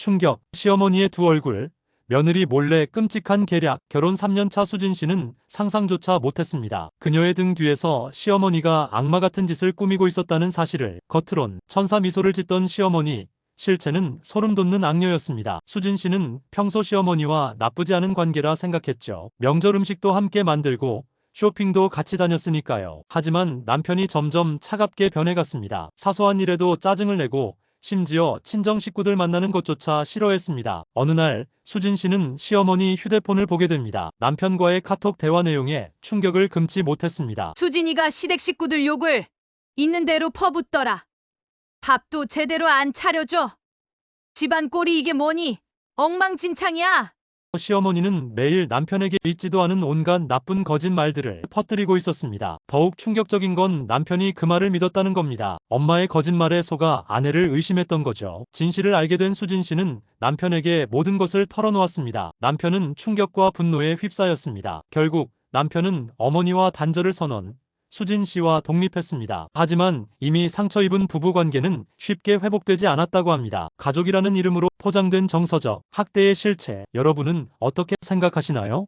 충격, 시어머니의 두 얼굴, 며느리 몰래 끔찍한 계략, 결혼 3년차 수진 씨는 상상조차 못했습니다. 그녀의 등 뒤에서 시어머니가 악마 같은 짓을 꾸미고 있었다는 사실을 겉으론 천사 미소를 짓던 시어머니, 실체는 소름 돋는 악녀였습니다. 수진 씨는 평소 시어머니와 나쁘지 않은 관계라 생각했죠. 명절 음식도 함께 만들고 쇼핑도 같이 다녔으니까요. 하지만 남편이 점점 차갑게 변해갔습니다. 사소한 일에도 짜증을 내고 심지어 친정 식구들 만나는 것조차 싫어했습니다. 어느 날 수진 씨는 시어머니 휴대폰을 보게 됩니다. 남편과의 카톡 대화 내용에 충격을 금치 못했습니다. 수진이가 시댁 식구들 욕을 있는 대로 퍼붓더라. 밥도 제대로 안 차려줘. 집안 꼴이 이게 뭐니? 엉망진창이야. 시어머니는 매일 남편에게 있지도 않은 온갖 나쁜 거짓말들을 퍼뜨리고 있었습니다. 더욱 충격적인 건 남편이 그 말을 믿었다는 겁니다. 엄마의 거짓말에 속아 아내를 의심했던 거죠. 진실을 알게 된 수진 씨는 남편에게 모든 것을 털어놓았습니다. 남편은 충격과 분노에 휩싸였습니다. 결국 남편은 어머니와 단절을 선언, 수진 씨와 독립했습니다. 하지만 이미 상처 입은 부부 관계는 쉽게 회복되지 않았다고 합니다. 가족이라는 이름으로 포장된 정서적 학대의 실체, 여러분은 어떻게 생각하시나요?